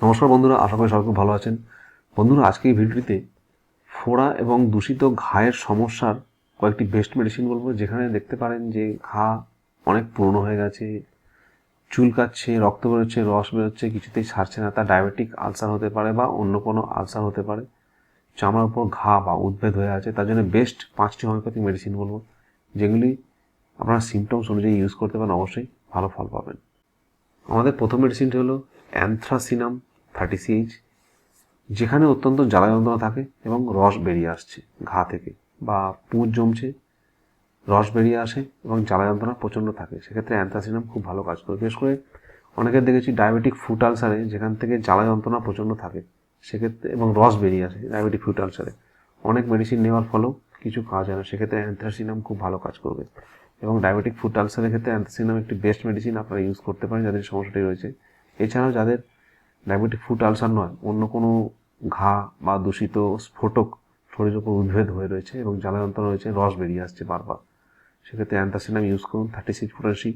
নমস্কার বন্ধুরা, আশা করি সবাই খুব ভালো আছেন। বন্ধুরা, আজকে এই ভিডিওটিতে ফোড়া এবং দূষিত ঘায়ের সমস্যার কয়েকটি বেস্ট মেডিসিন বলব। যেখানে দেখতে পারেন যে ঘা অনেক পুরনো হয়ে গেছে চুলকাচ্ছে রক্ত বেরোচ্ছে, রস বেরোচ্ছে, কিছুতেই সারছে না। তা ডায়াবেটিক আলসার হতে পারে বা অন্য কোনো আলসার হতে পারে চামড়ার উপর ঘা বা উদ্ভেদ হয়ে আছে। তার জন্য বেস্ট পাঁচটি হোমিওপ্যাথিক মেডিসিন বলব, যেগুলি আপনারা সিমটমস অনুযায়ী ইউজ করতে পারেন। অবশ্যই ভালো ফল পাবেন। আমাদের প্রথম মেডিসিনটি হলো অ্যান্থ্রাসিনাম থার্টি সিএইচ, যেখানে অত্যন্ত জ্বালা যন্ত্রণা থাকে এবং রস বেরিয়ে আসছে ঘা থেকে বা পুঁজ জমছে, রস বেরিয়ে আসে এবং জ্বালা যন্ত্রণা প্রচণ্ড থাকে। সেক্ষেত্রে অ্যান্থ্রাসিনাম খুব ভালো কাজ করে। বিশেষ করে অনেকের দেখেছি ডায়াবেটিক ফুট আলসারে যেখান থেকে জ্বালা যন্ত্রণা প্রচণ্ড থাকে, সেক্ষেত্রে এবং রস বেরিয়ে আসে ডায়াবেটিক ফুট আলসারে। অনেক মেডিসিন নেওয়ার ফলেও কিছু কাজ হয় না, সেক্ষেত্রে অ্যান্থ্রাসিনাম খুব ভালো কাজ করবে। এবং ডায়াবেটিক ফুট আলসারের ক্ষেত্রে অ্যান্থ্রাসিনাম একটি বেস্ট মেডিসিন আপনারা ইউজ করতে পারেন যাদের সমস্যাটি রয়েছে। এছাড়াও যাদের ডায়াবেটিক ফুট আলসার নয়, অন্য কোনো ঘা বা দূষিত স্ফোটক শরীরের উপর উদ্ভেদ হয়ে রয়েছে এবং জ্বালা যন্ত্রণা রয়েছে রস বেরিয়ে আসছে বারবার। সেক্ষেত্রে অ্যান্থাসিনাম ইউজ করুন থার্টি সিক্স পটাশি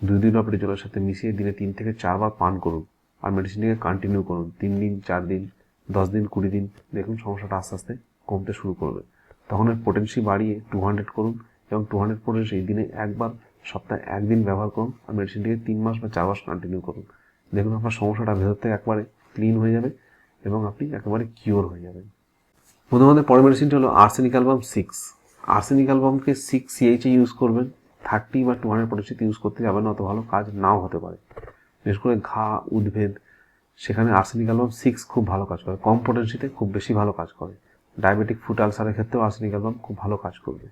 দুই দিন অপরে জলের সাথে মিশিয়ে দিনে তিন থেকে চারবার পান করুন আর মেডিসিনটিকে কন্টিনিউ করুন। তিন দিন, চার দিন, দশ দিন, কুড়ি দিন, দেখুন সমস্যাটা আস্তে আস্তে কমতে শুরু করবে। তখন এর পোটেন্সি বাড়িয়ে টু হান্ড্রেড করুন এবং টু হান্ড্রেড পোটেন্সি দিনে একবার, সপ্তাহে একদিন ব্যবহার করুন আর মেডিসিনটিকে তিন মাস বা চার মাস কন্টিনিউ করুন। দেখুন আপনার সমস্যাটা ভেতর থেকে একবারে ক্লিন হয়ে যাবে এবং আপনি একেবারে কিওর হয়ে যাবেন। প্রথম আমাদের পরের মেডিসিনটা হলো আর্সেনিক অ্যালবাম সিক্স আর্সেনিক অ্যালবামকে সিক্স সিএইচে ইউজ করবেন থার্টি বা টু হান্ড্রেড পটেন্সিতে ইউজ করতে যাবেন অত ভালো কাজ নাও হতে পারে। বিশেষ করে ঘা, উদ্ভেদ, সেখানে আর্সেনিক অ্যালবাম সিক্স খুব ভালো কাজ করে। কম পোটেন্সিতে খুব বেশি ভালো কাজ করে। ডায়াবেটিক ফুট আলসারের ক্ষেত্রেও আর্সেনিক অ্যালবাম খুব ভালো কাজ করবে।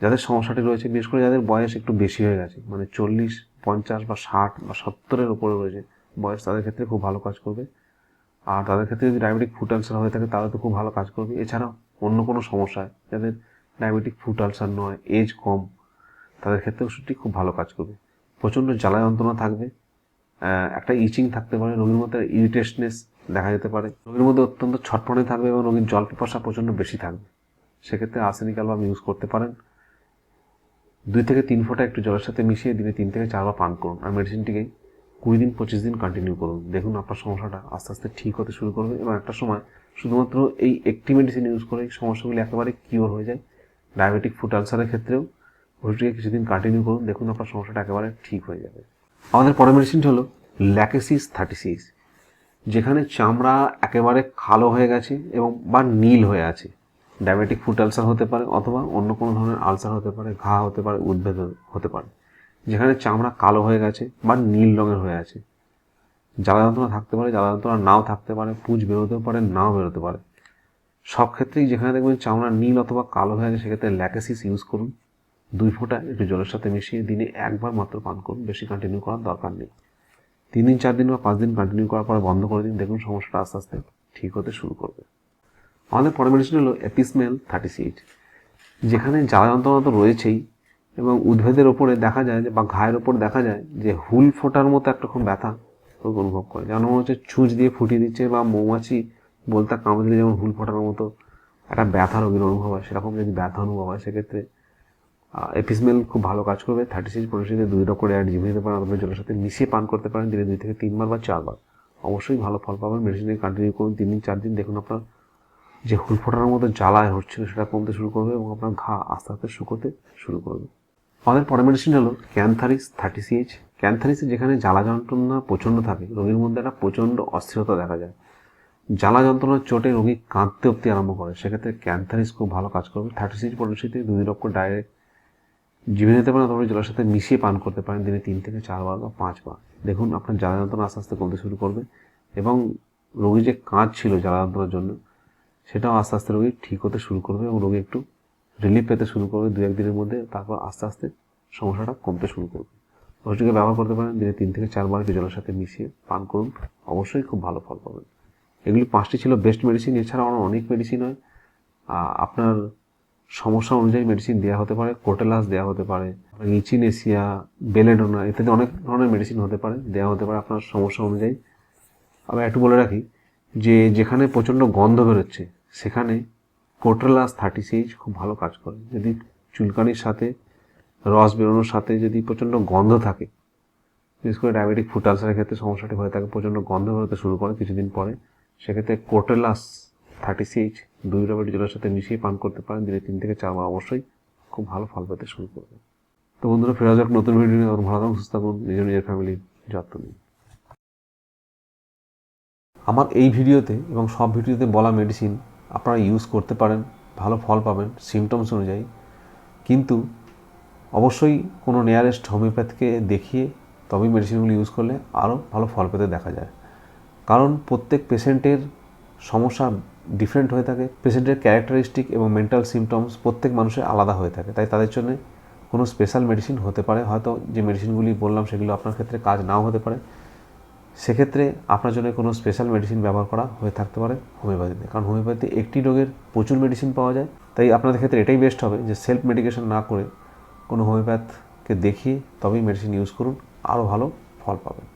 যাদের সমস্যাটি রয়েছে, বিশেষ করে যাদের বয়স একটু বেশি হয়ে গেছে মানে চল্লিশ, পঞ্চাশ বা ষাট বা সত্তরের উপরে রয়েছে বয়স তাদের ক্ষেত্রে খুব ভালো কাজ করবে। আর তাদের ক্ষেত্রে যদি ডায়াবেটিক ফুট আলসার হয়ে থাকে, তাহলে তো খুব ভালো কাজ করবে। এছাড়াও অন্য কোনো সমস্যায় যাদের ডায়াবেটিক ফুট আলসার নয় এজ কম, তাদের ক্ষেত্রে ওষুধটি খুব ভালো কাজ করবে। প্রচণ্ড জ্বালা যন্ত্রণা থাকবে। একটা ইচিং থাকতে পারে, রোগীর মধ্যে ইরিটেশনেস দেখা যেতে পারে। রোগীর মধ্যে অত্যন্ত ছটফটে থাকবে এবং রোগীর জল পিপাসা প্রচণ্ড বেশি থাকবে। সেক্ষেত্রে আর্সেনিক অ্যালবাম ইউজ করতে পারেন। দুই থেকে তিন ফোঁটা একটু জলের সাথে মিশিয়ে দিনে তিন থেকে চারবার পান করুন। আর মেডিসিনটিকে কুড়ি দিন, পঁচিশ দিন কন্টিনিউ করুন। দেখুন আপনার সমস্যাটা আস্তে আস্তে ঠিক হতে শুরু করবে এবং একটা সময় শুধুমাত্র এই একটি মেডিসিন ইউজ করে সমস্যাগুলি একেবারে কিওর হয়ে যায়। ডায়াবেটিক ফুট আলসারের ক্ষেত্রেও ওষুধটিকে কিছুদিন কন্টিনিউ করুন, দেখুন আপনার সমস্যাটা একেবারে ঠিক হয়ে যাবে। আমাদের পরের মেডিসিনটি হলো ল্যাকেসিস থার্টি সিক্স যেখানে চামড়া একেবারে কালো হয়ে গেছে এবং বা নীল হয়ে আছে। ডায়াবেটিক ফুট আলসার হতে পারে অথবা অন্য কোনো ধরনের আলসার হতে পারে, ঘা হতে পারে, উদ্ভেদ হতে পারে। যেখানে চামড়া কালো হয়ে গেছে বা নীল রঙের হয়ে আছে। জ্বালা যন্ত্রণা থাকতে পারে, জ্বালা যন্ত্রণা নাও থাকতে পারে, পুঁজ বেরোতেও পারে, নাও বেরোতে পারে। সব ক্ষেত্রেই যেখানে দেখবেন চামড়া নীল অথবা কালো হয়ে গেছে সেক্ষেত্রে ল্যাকেসিস ইউজ করুন। দুই ফোঁটা একটু জলের সাথে মিশিয়ে দিনে একবার মাত্র পান করুন, বেশি কন্টিনিউ করার দরকার নেই। তিন দিন, চার দিন বা পাঁচ দিন কন্টিনিউ করার পর বন্ধ করে দিন, দেখুন সমস্যাটা আস্তে আস্তে ঠিক হতে শুরু করবে। আমাদের পরের মেডিসিন হলো এপিসমেল থার্টি সিট যেখানে জ্বালা যন্ত্রণা তো রয়েছেই এবং উদ্ভেদের ওপরে দেখা যায় যে, বা ঘায়ের ওপর দেখা যায় যে, হুল ফোটার মতো একরকম ব্যথা অনুভব করে। মনে হচ্ছে ছুঁচ দিয়ে ফুটিয়ে দিচ্ছে বা মৌমাছি বলতে কামড়ে দিলে যেমন হুল ফোটার মতো একটা ব্যথা রোগীর অনুভব হয়, সেরকম যদি ব্যথা অনুভব হয়, সেক্ষেত্রে এপিসমেল খুব ভালো কাজ করবে। থার্টি সিক্স পনেরোশিতে দুই করে অ্যাড জিভে দিতে পারেন অথবা জলের সাথে মিশিয়ে পান করতে পারেন, দিনে দুই থেকে তিনবার বা চারবার। অবশ্যই ভালো ফল পাবেন। মেডিসিন কন্টিনিউ করুন। তিন দিন, চার দিন দেখুন আপনার যে হুল ফোটার মতো জ্বালায় হচ্ছিল, সেটা কমতে শুরু করবে এবং আপনার ঘা আস্তে আস্তে শুকোতে শুরু করবে। আমাদের পরের মেডিসিন হলো ক্যান্থারিস থার্টি সিএইচ ক্যান্থারিসে যেখানে জ্বালা যন্ত্রণা প্রচণ্ড থাকে, রোগীর মধ্যে একটা প্রচণ্ড অস্থিরতা দেখা যায়। জ্বালা যন্ত্রণার চোটে রোগী কাঁদতে অব্দি আরম্ভ করে। সেক্ষেত্রে ক্যান্থারিস খুব ভালো কাজ করবে। থার্টি সিক্স পলিসিতে দুই লক্ষ ডাইরেক্ট জিভে নিতে পারেন অথবা জলের সাথে মিশিয়ে পান করতে পারেন। দিনে তিন থেকে চারবার বা পাঁচবার দেখুন, আপনার জ্বালা যন্ত্রণা আস্তে আস্তে কমতে শুরু করবে এবং রোগী যে কাঁধ ছিল জ্বালা যন্ত্রণার জন্য, সেটাও আস্তে আস্তে রোগী ঠিক হতে শুরু করবে এবং রোগী একটু রিলিফ পেতে শুরু করবে দু একদিনের মধ্যে, তারপর আস্তে আস্তে সমস্যাটা কমতে শুরু করবে। ওষুধটিকে ব্যবহার করতে পারেন, দিনে তিন থেকে চারবার জলের সাথে মিশিয়ে পান করুন, অবশ্যই খুব ভালো ফল পাবেন। এগুলি পাঁচটি ছিল বেস্ট মেডিসিন এছাড়াও আরও অনেক মেডিসিন হয়। আপনার সমস্যা অনুযায়ী মেডিসিন দেওয়া হতে পারে কোটেলাস দেওয়া হতে পারে ইচিনেসিয়া বেলেডোনা ইত্যাদি অনেক ধরনের মেডিসিন হতে পারে দেওয়া হতে পারে আপনার সমস্যা অনুযায়ী। আমি একটু বলে রাখি যে, যেখানে প্রচণ্ড গন্ধ বেরোচ্ছে, সেখানে কোট্রেলাস থার্টি সিএইচ খুব ভালো কাজ করে। যদি চুলকানির সাথে, রস বেরোনোর সাথে যদি প্রচণ্ড গন্ধ থাকে, বিশেষ করে ডায়াবেটিক ফুড আলসারের ক্ষেত্রে সমস্যাটি হয়ে থাকে, প্রচণ্ড গন্ধ বেরোতে শুরু করে কিছুদিন পরে, সেক্ষেত্রে কোটেলাস থার্টি সিএইচ দুই রবেট জলের সাথে মিশিয়ে পান করতে পারেন। দিনে তিন থেকে চার বার অবশ্যই খুব ভালো ফল পেতে শুরু করবে। তো বন্ধুরা, ফেরা যাক নতুন ভিডিও নিয়ে। ভালো থাকুন, সুস্থ থাকুন, নিজের নিজের ফ্যামিলির যত্ন নিন। আমার এই ভিডিওতে এবং সব ভিডিওতে বলা মেডিসিন আপনারা ইউজ করতে পারেন, ভালো ফল পাবেন সিমটমস অনুযায়ী। কিন্তু অবশ্যই কোনো নিয়ারেস্ট হোমিওপ্যাথকে দেখিয়ে তবেই মেডিসিনগুলো ইউজ করলে আরও ভালো ফল পেতে দেখা যায়। কারণ প্রত্যেক পেশেন্টের সমস্যা ডিফারেন্ট হয়ে থাকে পেশেন্টের ক্যারেক্টারিস্টিক এবং মেন্টাল সিমটমস প্রত্যেক মানুষের আলাদা হয়ে থাকে। তাই তাদের জন্য কোনো স্পেশাল মেডিসিন হতে পারে। হয়তো যে মেডিসিনগুলি বললাম সেগুলো আপনার ক্ষেত্রে কাজ নাও হতে পারে। সেক্ষেত্রে আপনার জন্য কোনো স্পেশাল মেডিসিন ব্যবহার করা হয়ে থাকতে পারে হোমিওপ্যাথিতে কারণ হোমিওপ্যাথিতে একটি রোগের প্রচুর মেডিসিন পাওয়া যায়। তাই আপনাদের ক্ষেত্রে এটাই বেস্ট হবে যে সেলফ মেডিকেশন না করে কোনো হোমিওপ্যাথকে দেখিয়ে তবেই মেডিসিন ইউজ করুন। আরও ভালো ফল পাবেন।